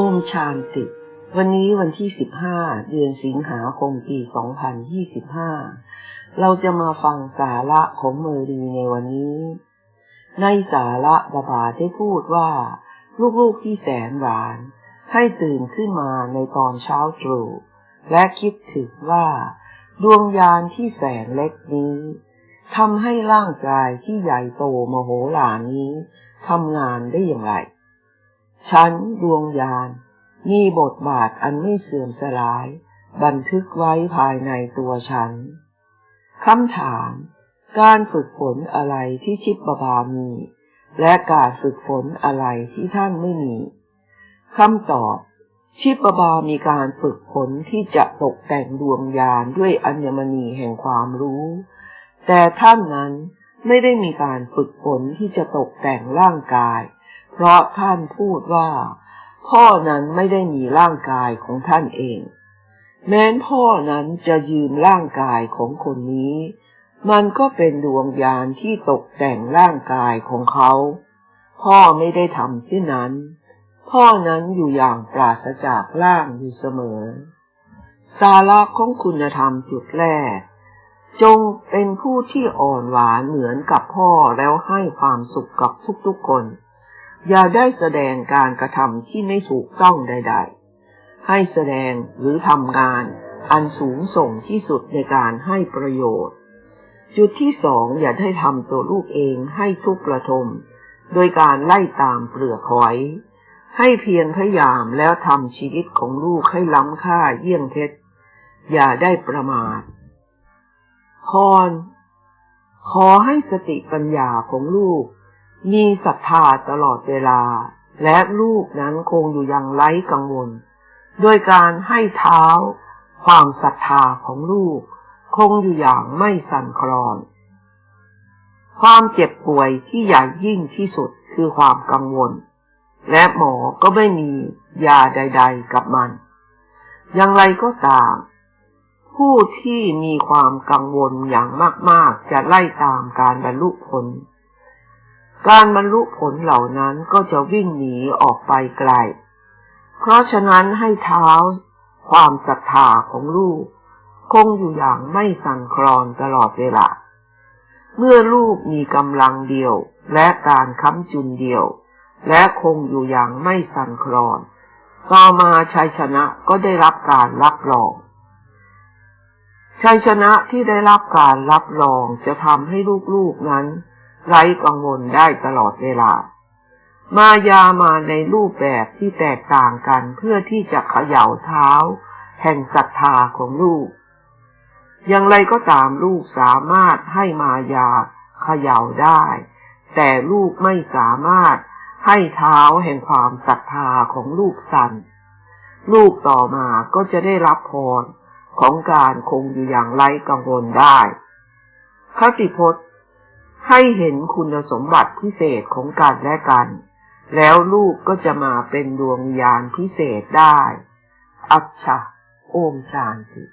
โอมชานติ วันนี้วันที่ 15 เดือนสิงหาคมปี 2025 เราจะมาฟังสาระของเมรีในวันนี้ ในสาระบาบาได้พูดว่า ลูกๆที่แสนหวาน ให้ตื่นขึ้นมาในตอนเช้าตรู่และคิดถึงว่า ดวงยานที่แสนเล็กนี้ทำให้ร่างกายที่ใหญ่โตมโหฬารนี้ทำงานได้อย่างไร ฉันดวงยานมีบทบาทอันไม่เสื่อมสลาย บันทึกไว้ภายในตัวฉันคำถาม การฝึกฝนอะไรที่ชิปบามี และการฝึกฝนอะไรที่ท่านไม่มีคำตอบ ชิปบามีการฝึกฝนที่จะตกแต่งดวงยานด้วยอัญมณีแห่งความรู้ แต่ท่านนั้น ไม่ได้มีการฝึกฝนที่จะตกแต่งร่างกาย เพราะท่านพูดว่า พ่อนั้นไม่ได้มีร่างกายของท่านเอง แม้นพ่อนั้นจะยืมร่างกายของคนนี้ มันก็เป็นดวงยานที่ตกแต่งร่างกายของเขา พ่อไม่ได้ทำเช่นนั้น พ่อนั้นอยู่อย่างปราศจากร่างอยู่เสมอ สาระของคุณธรรมจุดแรก จงเป็นผู้ที่อ่อนหวานเหมือนกับพ่อแล้วให้ความสุขกับทุกๆคน อย่าได้แสดงการกระทำที่ไม่ถูกต้องใด ๆ ให้แสดงหรือทำงานอันสูงส่งที่สุดในการให้ประโยชน์ จุดที่สองอย่าได้ทำตัวลูกเองให้ทุกข์ระทม โดยการไล่ตามเปลือกหอย ให้เพียรพยายามแล้วทำชีวิตของลูกให้ล้ำค่าเยี่ยงเพชรอย่าได้ประมาท พร ขอให้สติปัญญาของลูก มีศรัทธาตลอดเวลา และลูกนั้นคงอยู่อย่างไร้กังวล โดยการให้เท้า ความศรัทธาของลูก คงอยู่อย่างไม่สั่นคลอน ความเจ็บป่วยที่ใหญ่ยิ่งที่สุดคือความกังวล และหมอก็ไม่มียาใด ๆ กับมัน อย่างไรก็ตาม ผู้ที่มีความกังวลอย่างมาก ๆ จะไล่ตามการบรรลุผล การบรรลุผลเหล่านั้นก็จะวิ่งหนีออกไปไกล เพราะฉะนั้นให้เท้าความศรัทธาของลูก คงอยู่อย่างไม่สั่นคลอนตลอดเวลา เมื่อลูกมีกำลังเดียวและการค้ำจุนเดียว และคงอยู่อย่างไม่สั่นคลอน ต่อมาชัยชนะก็ได้รับการรับรอง ชัยชนะที่ได้รับการรับรองจะทำให้ลูกๆนั้น ไร้กังวลได้ตลอดเวลา มายามาในรูปแบบที่แตกต่างกันเพื่อที่จะเขย่าเท้า แห่งศรัทธาของลูก อย่างไรก็ตามลูกสามารถให้มายาเขย่าได้ แต่ลูกไม่สามารถให้เท้าแห่งความศรัทธาของลูกสั่นลูกต่อมาก็จะได้รับพร ของการคงอยู่อย่างไร้กังวลได้คติพจน์ ให้เห็นคุณสมบัติพิเศษของกันและกัน แล้วลูกก็จะมาเป็นดวงยานพิเศษได้ อัจฉะโอมชานติ